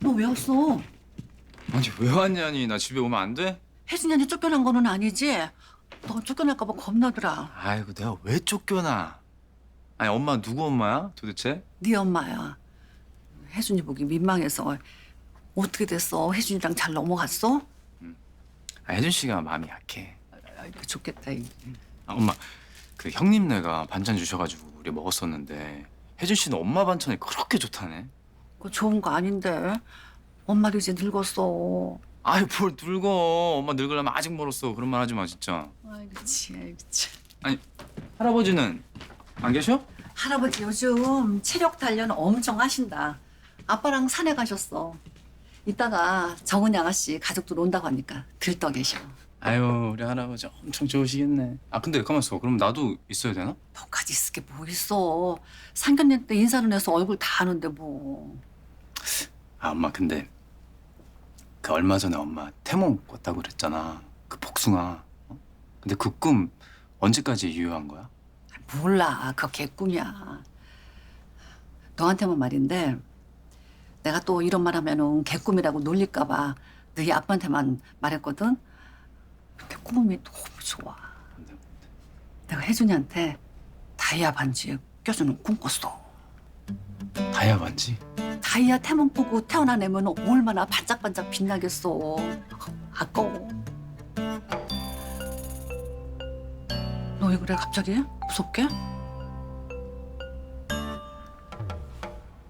너 왜 왔어? 아니 왜 왔냐니 나 집에 오면 안 돼? 혜진이한테 쫓겨난 거는 아니지? 너 쫓겨날까 봐 겁나더라. 아이고 내가 왜 쫓겨나 아니 엄마 누구 엄마야 도대체? 네 엄마야. 혜준이 보기 민망해서 어떻게 됐어? 혜준이랑 잘 넘어갔어? 아, 혜준 씨가 마음이 약해 아이고 좋겠다. 이. 아, 엄마 그 형님네가 반찬 주셔가지고 우리 먹었었는데 혜준 씨는 엄마 반찬이 그렇게 좋다네 그거 좋은 거 아닌데. 엄마도 이제 늙었어. 아이 뭘 늙어 엄마 늙으려면 아직 멀었어 그런 말 하지 마 진짜 아이고 치, 아이고 치. 아니 할아버지는 안 계셔? 할아버지 요즘 체력 단련 엄청 하신다. 아빠랑 산에 가셨어. 이따가 정은이 아가씨 가족들 온다고 하니까 들떠 계셔. 아유 우리 할아버지 엄청 좋으시겠네 아 근데 가만 있어 그럼 나도 있어야 되나? 너까지 있을 게 뭐 있어. 상견례 때 인사를 해서 얼굴 다 아는데 뭐. 아 엄마 근데 그 얼마 전에 엄마 태몽 꿨다고 그랬잖아 그 복숭아 어? 근데 그 꿈 언제까지 유효한 거야? 몰라. 그거 개꿈이야. 너한테만 말인데 내가 또 이런 말 하면은 개꿈이라고 놀릴까 봐 너희 아빠한테만 말했거든. 근데 꿈이 너무 좋아. 근데 내가 혜준이한테 다이아 반지에 껴주는 꿈 꿨어. 다이아 반지? 다이아 태몽 보고 태어난 애면 얼마나 반짝반짝 빛나겠어. 아까워. 너 왜 그래 갑자기? 무섭게?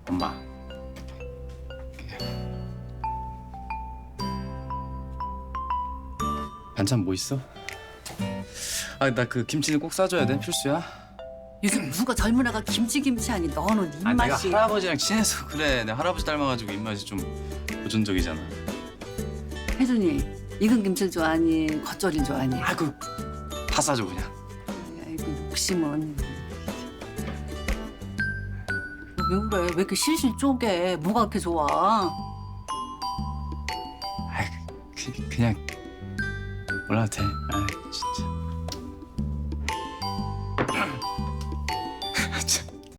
엄마 반찬 뭐 있어? 아 나 그 김치는 꼭 싸줘야 돼 필수야 요즘 누가 젊은 애가 김치김치 하니 너는 아 내가 입맛이. 할아버지랑 친해서 그래. 내 할아버지 닮아가지고 입맛이 좀 고전적이잖아. 혜준이 익은 김치를 좋아하니 겉절이를 좋아하니? 아그 다 싸줘 그냥. 아이고 욕심은 너왜 그래? 왜 이렇게 실실 쪼개? 뭐가 그렇게 좋아? 아 그, 그냥 몰라도 돼. 아 진짜.